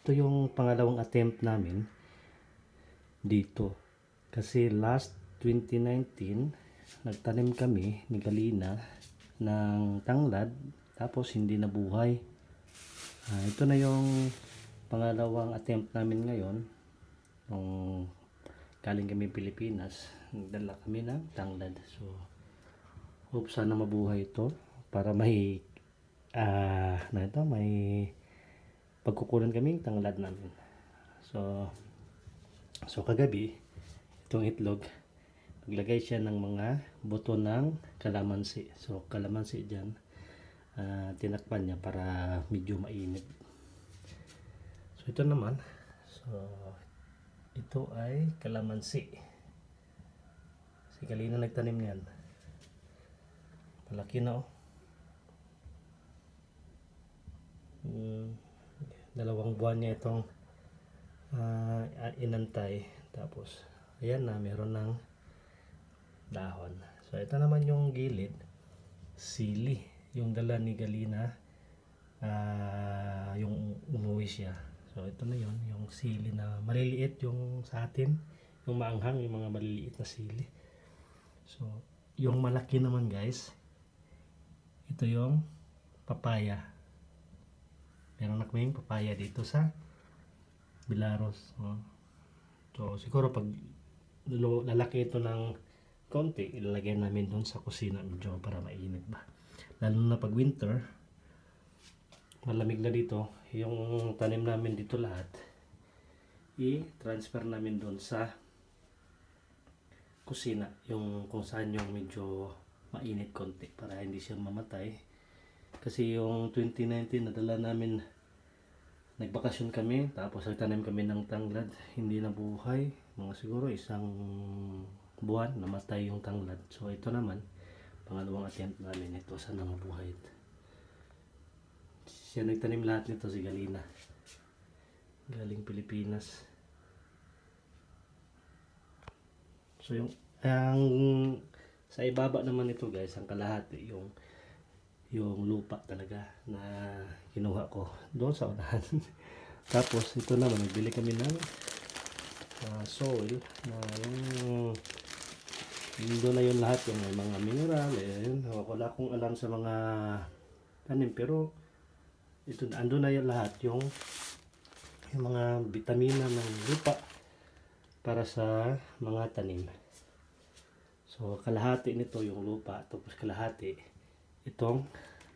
Ito yung pangalawang attempt namin dito. Kasi last 2019, nagtanim kami ni Galina ng tanglad tapos hindi nabuhay. Ah, ito na yung pangalawang attempt namin ngayon. Nung galing kami Pilipinas, nagdala kami ng tanglad. So, hope sana mabuhay ito para may ah na ito, may pagkukunan kami ng tanglad namin. So, so kagabi, itong itlog, naglagay siya ng mga buto ng kalamansi. So, kalamansi dyan, ah, tinakpan niya para medyo mainit. So, ito naman, so, ito ay kalamansi. Si Kalina nagtanim niyan. Malaki na oh. Mm, dalawang buwan niya itong ah, inantay. Tapos, ayan na, meron ng dahon. So, ito naman yung gilid. Sili. Yung dala ni Galina. ah, yung umuwi siya. So, ito na yon Yung sili na maliliit yung sa atin. Yung maanghang, yung mga maliliit na sili. So, yung malaki naman guys, ito yung papaya. Meron na kaming papaya dito sa Bilaros. Oh. So, siguro pag lalaki ito ng konti, ilalagay namin doon sa kusina medyo para mainit ba. Lalo na pag winter, malamig na dito, yung tanim namin dito lahat, i-transfer namin doon sa kusina, yung kung saan yung medyo mainit konti para hindi siya mamatay. Kasi yung 2019 nadala namin nagbakasyon kami tapos nagtanim kami ng tanglad. Hindi na buhay mga siguro isang buwan namatay yung tanglad. So ito naman pangalawang attempt namin ito. Sana mabuhay siya nagtanim lahat nito si Galina. Galing Pilipinas. So yung ang sa ibaba naman ito guys ang kalahati yung yung lupa talaga na kinuha ko doon sa unahan. Tapos ito naman nagbili kami ng ah, soil na yung doon na yun lahat yung mga mineral eh, wala akong alam sa mga tanim pero ito ando na yun lahat yung yung mga vitamina ng lupa para sa mga tanim. So kalahati nito yung lupa tapos kalahati itong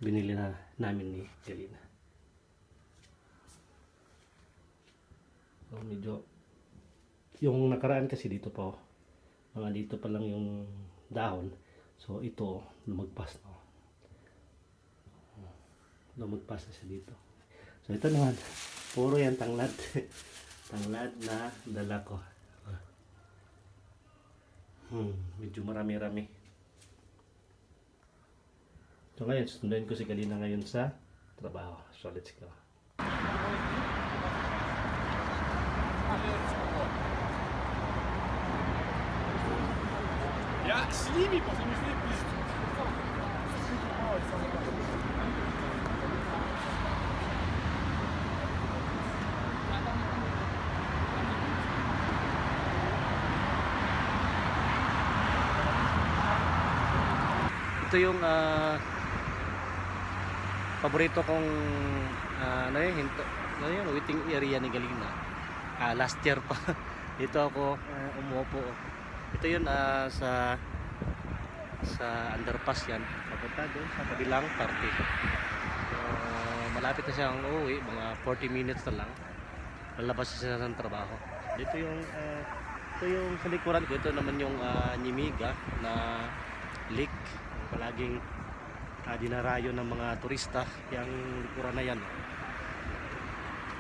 binili na namin ni Galina. So medyo yung nakaraan kasi dito pa oh. mga dito pa lang yung dahon. So ito lumagpas na. oh. Lumagpas na siya dito. So ito naman puro yan tanglad. tanglad na dala ko. Hmm, medyo marami-rami. So ngayon, sunduin ko si Kalina ngayon sa trabaho. So let's go. Ja, snimi, bo to mi. Ito yung uh, paborito kong ah, ano yun, hinto, ano yun, waiting area ni Galina. Ah, last year pa. Dito ako ah, umupo. Ito yun ah, sa sa underpass yan. Papunta doon sa kabilang parte. So, malapit na siyang uuwi, mga 40 minutes na lang. Lalabas siya ng trabaho. Dito yung ah, ito yung sa likuran ko. Ito naman yung ah, Nimiga na lake. Palaging ah, dinarayo ng mga turista yung likuran na yan.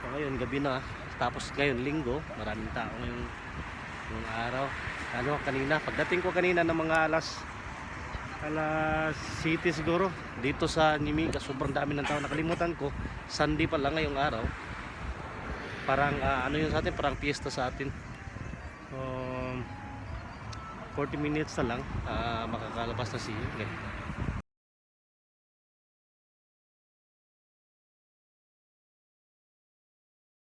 So, ngayon, gabi na. Tapos ngayon, linggo. Maraming tao ngayong, ngayong araw. Ano, kanina. Pagdating ko kanina ng mga alas alas city siguro dito sa Nimiga sobrang dami ng tao nakalimutan ko Sunday pa lang ngayong araw parang ah, ano yun sa atin parang fiesta sa atin um, 40 minutes na lang ah, makakalabas na si Galina